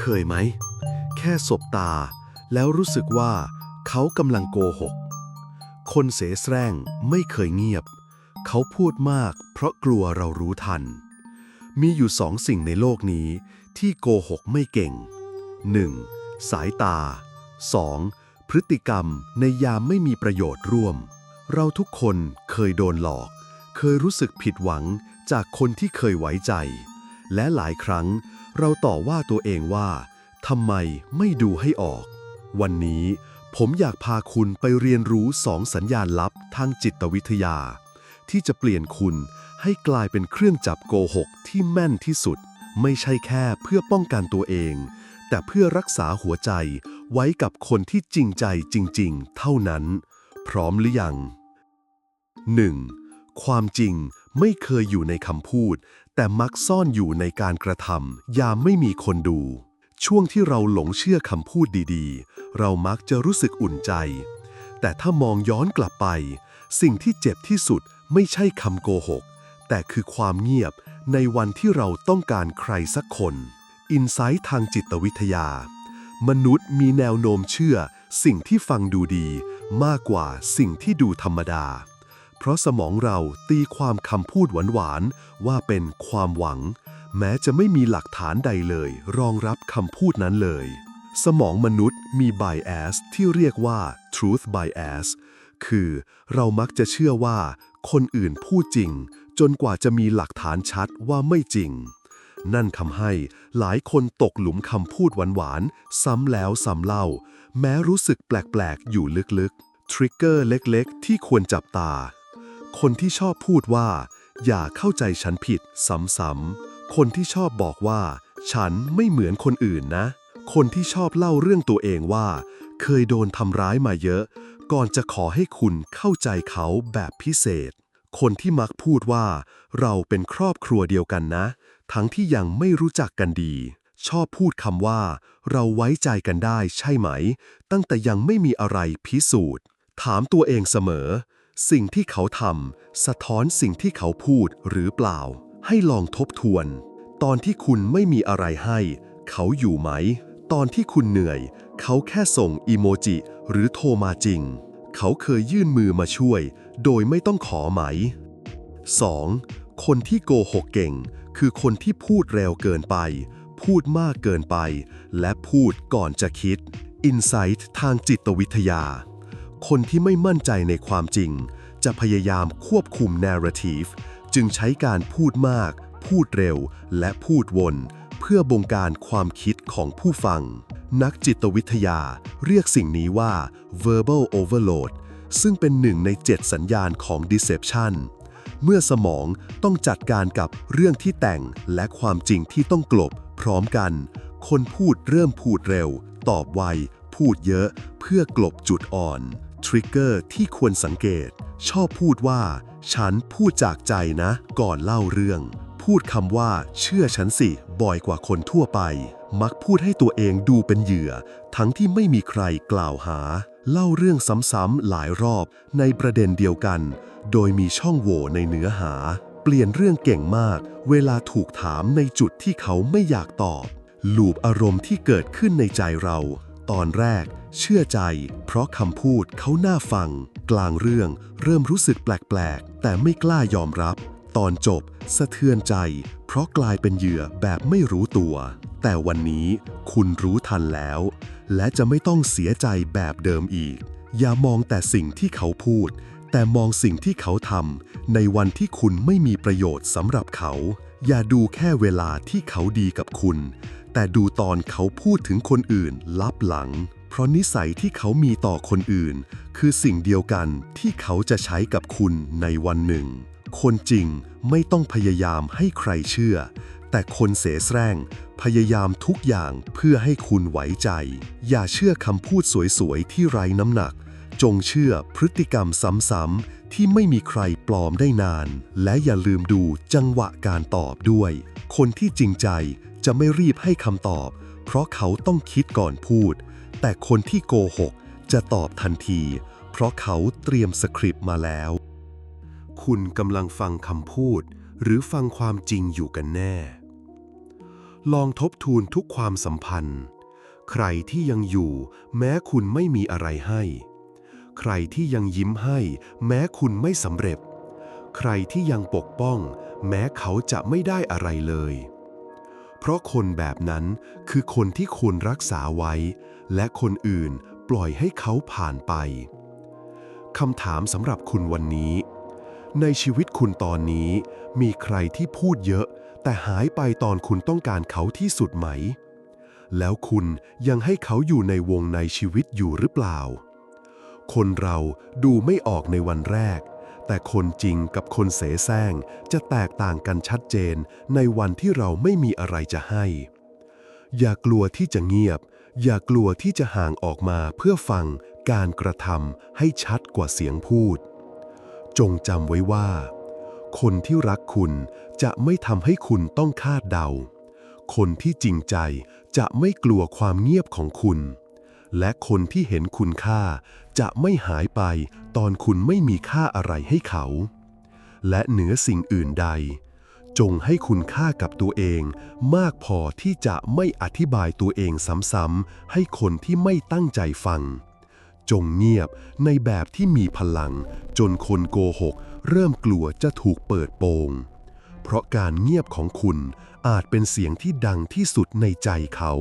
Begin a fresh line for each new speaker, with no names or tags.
เคยไหม แค่สบตา แล้วรู้สึกว่าเขากำลังโกหก คนเสแสร้งไม่เคยเงียบ เขาพูดมากเพราะกลัวเรารู้ทัน มีอยู่สองสิ่งในโลกนี้ที่โกหกไม่เก่ง 1. สายตา 2. พฤติกรรมในยามไม่มีประโยชน์ร่วม เราทุกคนเคยโดนหลอก เคยรู้สึกผิดหวังจากคนที่เคยไว้ใจ และหลายครั้งเราต่อว่าตัวเองว่าทำไมไม่ดูให้ออก วันนี้ผมอยากพาคุณไปเรียนรู้สองสัญญาณลับทางจิตวิทยา ที่จะเปลี่ยนคุณให้กลายเป็นเครื่องจับโกหกที่แม่นที่สุด ไม่ใช่แค่เพื่อป้องกันตัวเอง แต่เพื่อรักษาหัวใจไว้กับคนที่จริงใจจริง ๆ เท่านั้น พร้อมหรือยัง 1. ความจริง ไม่เคยอยู่ในคำพูด แต่มักซ่อนอยู่ในการกระทำยามไม่มีคนดู ช่วงที่เราหลงเชื่อคำพูดดีๆ เรามักจะรู้สึกอุ่นใจ แต่ถ้ามองย้อนกลับไป สิ่งที่เจ็บที่สุดไม่ใช่คำโกหก แต่คือความเงียบในวันที่เราต้องการใครสักคนอินไซต์ทางจิตวิทยา มนุษย์มีแนวโน้มเชื่อ สิ่งที่ฟังดูดี มากกว่าสิ่งที่ดูธรรมดา เพราะสมองเราตีความคำพูดหวานๆว่าเป็นความหวัง แม้จะไม่มีหลักฐานใดเลย รองรับคำพูดนั้นเลย สมองมนุษย์มี bias ที่เรียกว่า truth bias คือ เรามักจะเชื่อว่า คนอื่นพูดจริง จนกว่าจะมีหลักฐานชัดว่าไม่จริง นั่นทำให้หลายคนตกหลุมคำพูดหวานๆซ้ำแล้วซ้ำเล่า แม้รู้สึกแปลกๆ อยู่ลึกๆ ทริกเกอร์เล็กๆ ที่ควรจับตา คนที่ชอบพูดว่า อย่าเข้าใจฉันผิดซ้ำๆ คนที่ชอบบอกว่า ฉันไม่เหมือนคนอื่นนะ คนที่ชอบเล่าเรื่องตัวเองว่า เคยโดนทำร้ายมาเยอะ ก่อนจะขอให้คุณเข้าใจเขาแบบพิเศษ คนที่มักพูดว่า เราเป็นครอบครัวเดียวกันนะ ทั้งที่ยังไม่รู้จักกันดี ชอบพูดคำว่า เราไว้ใจกันได้ใช่ไหม ตั้งแต่ยังไม่มีอะไรพิสูจน์ ถามตัวเองเสมอ สิ่งที่เขาทำสะท้อนสิ่งที่เขาพูดหรือเปล่า ให้ลองทบทวน ตอนที่คุณไม่มีอะไรให้ เขาอยู่ไหม ตอนที่คุณเหนื่อย เขาแค่ส่งอีโมจิหรือโทรมาจริง เขาเคยยื่นมือมาช่วย โดยไม่ต้องขอไหม 2. คนที่โกหกเก่ง คือคนที่พูดเร็วเกินไป พูดมากเกินไป และพูดก่อนจะคิดอินไซต์ทางจิตวิทยา คนที่ไม่มั่นใจในความจริง จะพยายามควบคุม narrative จึงใช้การพูดมาก พูดเร็ว และพูดวน เพื่อบงการความคิดของผู้ฟัง นักจิตวิทยาเรียกสิ่งนี้ว่า verbal overload ซึ่งเป็นหนึ่งใน 7 สัญญาณของ deception เมื่อสมองต้องจัดการกับเรื่องที่แต่งและความจริงที่ต้องกลบ พร้อมกัน คนพูดเริ่มพูดเร็ว ตอบไว พูดเยอะ เพื่อกลบจุดอ่อน ทริกเกอร์ที่ควรสังเกต ชอบพูดว่า ฉันพูดจากใจนะ ก่อนเล่าเรื่อง พูดคำว่า เชื่อฉันสิ บ่อยกว่าคนทั่วไป มักพูดให้ตัวเองดูเป็นเหยื่อ ทั้งที่ไม่มีใครกล่าวหา เล่าเรื่องซ้ำๆหลายรอบในประเด็นเดียวกัน โดยมีช่องโหว่ในเนื้อหา เปลี่ยนเรื่องเก่งมาก เวลาถูกถามในจุดที่เขาไม่อยากตอบลูปอารมณ์ที่เกิดขึ้นในใจเรา ตอนแรก เชื่อใจ เพราะคำพูดเขาน่าฟัง กลางเรื่องเริ่มรู้สึกแปลกๆ แต่ไม่กล้ายอมรับ ตอนจบ สะเทือนใจ เพราะกลายเป็นเหยื่อแบบไม่รู้ตัว แต่วันนี้คุณรู้ทันแล้ว และจะไม่ต้องเสียใจแบบเดิมอีก อย่ามองแต่สิ่งที่เขาพูด แต่มองสิ่งที่เขาทำในวันที่คุณไม่มีประโยชน์สำหรับเขา อย่าดูแค่เวลาที่เขาดีกับคุณ แต่ดูตอนเขาพูดถึงคนอื่นลับหลัง เพราะนิสัยที่เขามีต่อคนอื่น คือสิ่งเดียวกันที่เขาจะใช้กับคุณในวันหนึ่ง คนจริงไม่ต้องพยายามให้ใครเชื่อ แต่คนเสแสร้ง พยายามทุกอย่างเพื่อให้คุณไว้ใจ อย่าเชื่อคำพูดสวยๆที่ไร้น้ำหนัก จงเชื่อพฤติกรรมซ้ำๆที่ไม่มีใครปลอมได้นาน และอย่าลืมดูจังหวะการตอบด้วย คนที่จริงใจ จะไม่รีบให้คำตอบ เพราะเขาต้องคิดก่อนพูด แต่คนที่โกหกจะตอบทันที เพราะเขาเตรียมสคริปต์มาแล้ว คุณกำลังฟังคำพูด หรือฟังความจริงอยู่กันแน่ ลองทบทวนทุกความสัมพันธ์ ใครที่ยังอยู่ แม้คุณไม่มีอะไรให้ ใครที่ยังยิ้มให้ แม้คุณไม่สำเร็จ ใครที่ยังปกป้อง แม้เขาจะไม่ได้อะไรเลย เพราะคนแบบนั้นคือคนที่ควรรักษาไว้ และคนอื่นปล่อยให้เขาผ่านไปคำถามสำหรับคุณวันนี้ ในชีวิตคุณตอนนี้ มีใครที่พูดเยอะ แต่หายไปตอนคุณต้องการเขาที่สุดไหม แล้วคุณยังให้เขาอยู่ในวงในชีวิตอยู่หรือเปล่า คนเราดูไม่ออกในวันแรก แต่คนจริงกับคนเสแสร้งจะแตกต่างกันชัดเจนในวันที่เราไม่มีอะไรจะให้ อย่ากลัวที่จะเงียบ อย่ากลัวที่จะห่างออกมาเพื่อฟังการกระทำให้ชัดกว่าเสียงพูด จงจำไว้ว่า คนที่รักคุณจะไม่ทำให้คุณต้องคาดเดา คนที่จริงใจจะไม่กลัวความเงียบของคุณ และคนที่เห็นคุณค่า จะไม่หายไปตอนคุณไม่มีค่าอะไรให้เขา และเหนือสิ่งอื่นใด จงให้คุณค่ากับตัวเอง มากพอที่จะไม่อธิบายตัวเองซ้ำๆให้คนที่ไม่ตั้งใจฟัง จงเงียบในแบบที่มีพลัง จนคนโกหก เริ่มกลัวจะถูกเปิดโปง เพราะการเงียบของคุณอาจเป็นเสียงที่ดังที่สุดในใจเขา